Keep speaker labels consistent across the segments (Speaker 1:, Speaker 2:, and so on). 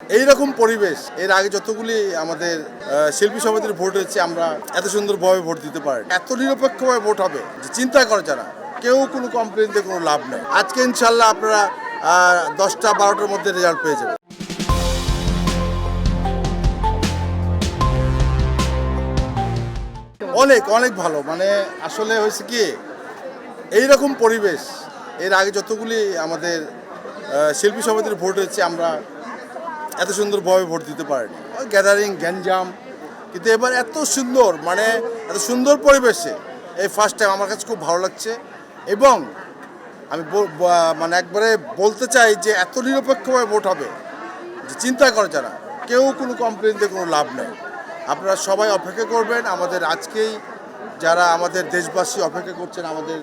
Speaker 1: এইরকম পরিবেশ, এর আগে যতগুলি আমাদের শিল্পী সমিতির ভোট হয়েছে, আমরা এত সুন্দরভাবে ভোট দিতে পারি। এত নিরপেক্ষভাবে ভোট হবে, যে চিন্তা করে যারা, কেউ কোনো কমপ্লেন দিয়ে কোনো লাভ নেই। আজকে ইনশাল্লাহ আপনারা দশটা, বারোটার মধ্যে রেজাল্ট পেয়ে যাবেন। অনেক অনেক ভালো। মানে আসলে হয়েছে কি, এইরকম পরিবেশ, এর আগে যতগুলি আমাদের শিল্পী সমিতির ভোট হয়েছে, আমরা এত সুন্দরভাবে ভোট দিতে পারিনি। গ্যাদারিং গ্যাঞ্জাম। কিন্তু এবার এত সুন্দর মানে এত সুন্দর পরিবেশে এই ফার্স্ট টাইম আমার কাছে খুব ভালো লাগছে। এবং আমি মানে একবারে বলতে চাই যে এত নিরপেক্ষভাবে ভোট হবে যে চিন্তা করে যারা কেউ কোনো কমপ্লেন দিয়ে কোনো লাভ নেই। আপনারা সবাই অপেক্ষা করবেন আমাদের আজকেই যারা আমাদের দেশবাসী অপেক্ষা করছেন আমাদের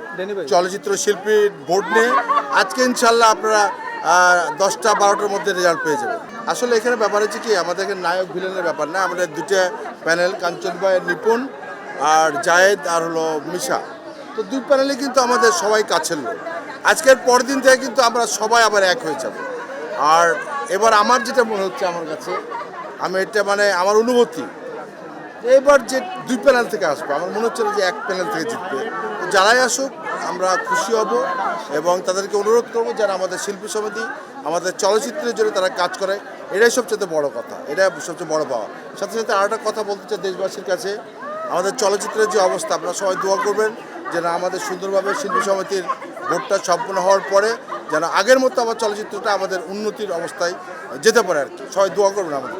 Speaker 1: চলচ্চিত্র শিল্পীর ভোট নিয়ে আজকে ইনশাল্লাহ আপনারা দশটা বারোটার মধ্যে রেজাল্ট পেয়ে যাবে। আসলে এখানে ব্যাপার হচ্ছে কি আমাদের নায়ক ভিলেনের ব্যাপার না, আমাদের দুটো প্যানেল কাঞ্চন ভাই নিপুণ, আর জায়েদ আর হলো মিশা। তো দুই প্যানেলে কিন্তু আমাদের সবাই কাছের লোক। আজকের পরের দিন থেকে কিন্তু আমরা সবাই আবার এক হয়ে যাব। আর এবার আমার যেটা মনে হচ্ছে আমার কাছে, আমি এটা মানে আমার অনুভূতি এবার যে দুই প্যানেল থেকে আসব, আমার মনে হচ্ছে যে এক প্যানেল থেকে জিতবে। যারাই আসুক, আমরা খুশি হব এবং তাদেরকে অনুরোধ করব যারা আমাদের শিল্পী সমিতি, আমাদের চলচ্চিত্রের জন্য তারা কাজ করে। এটাই সবচেয়ে বড় কথা এটা সবচেয়ে বড় পাওয়া। সাথে সাথে আরেকটা কথা বলতে চাই দেশবাসীর কাছে, আমাদের চলচ্চিত্রের যে অবস্থা, আপনারা সবাই দোয়া করবেন যেন আমাদের সুন্দরভাবে শিল্পী সমিতির ভোটটা সম্পূর্ণ হওয়ার পরে যেন আগের মতো আবার চলচ্চিত্রটা আমাদের উন্নতির অবস্থায় যেতে পারে আর কি। সবাই দোয়া করবেন আমাদের।